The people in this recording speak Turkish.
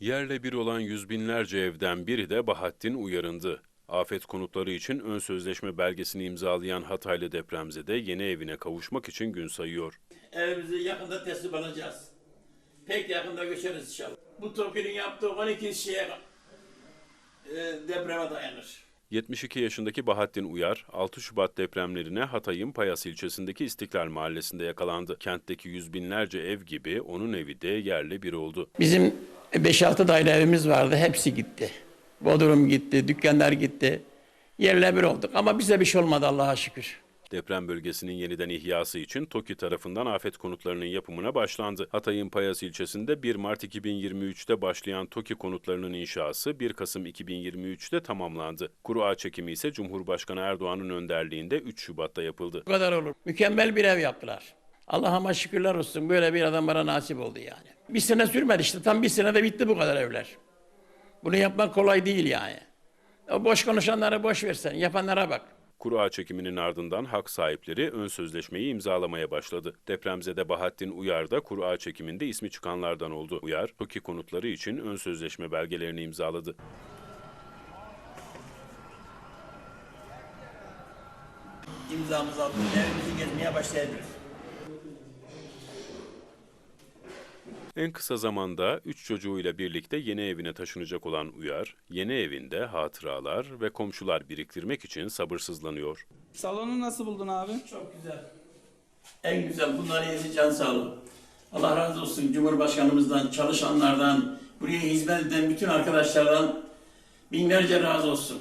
Yerle bir olan yüz binlerce evden biri de Bahattin uyarındı. Afet konutları için ön sözleşme belgesini imzalayan Hataylı depremzede yeni evine kavuşmak için gün sayıyor. Evimizi yakında teslim alacağız. Pek yakında göçeriz inşallah. Bu TOKİ'nin yaptığı 12 şeye e, depreme dayanır. 72 yaşındaki Bahattin Uyar, 6 Şubat depremlerine Hatay'ın Payas ilçesindeki İstiklal Mahallesi'nde yakalandı. Kentteki yüz binlerce ev gibi onun evi de yerle bir oldu. Bizim 5-6 daire evimiz vardı. Hepsi gitti. Bodrum gitti, dükkanlar gitti. Yerle bir olduk ama bize bir şey olmadı Allah'a şükür. Deprem bölgesinin yeniden ihyası için TOKİ tarafından afet konutlarının yapımına başlandı. Hatay'ın Payas ilçesinde 1 Mart 2023'te başlayan TOKİ konutlarının inşası 1 Kasım 2023'te tamamlandı. Kuru ağaç çekimi ise Cumhurbaşkanı Erdoğan'ın önderliğinde 3 Şubat'ta yapıldı. Bu kadar olur. Mükemmel bir ev yaptılar. Allah'ıma şükürler olsun. Böyle bir adam bana nasip oldu yani. Bir sene sürmedi işte. Tam bir senede bitti bu kadar evler. Bunu yapmak kolay değil yani. O boş konuşanları boş versen. Yapanlara bak. Kuru ağaç çekiminin ardından hak sahipleri ön sözleşmeyi imzalamaya başladı. Depremzede Bahattin Uyar da kuru ağaç çekiminde ismi çıkanlardan oldu. Uyar, TOKİ konutları için ön sözleşme belgelerini imzaladı. İmzamızı aldık. Evimizi gezmeye başlayabiliriz. En kısa zamanda 3 çocuğuyla birlikte yeni evine taşınacak olan Uyar, yeni evinde hatıralar ve komşular biriktirmek için sabırsızlanıyor. Salonu nasıl buldun abi? Çok güzel. En güzel bunları yedi can sağlığı. Allah razı olsun Cumhurbaşkanımızdan, çalışanlardan, buraya hizmet eden bütün arkadaşlardan binlerce razı olsun.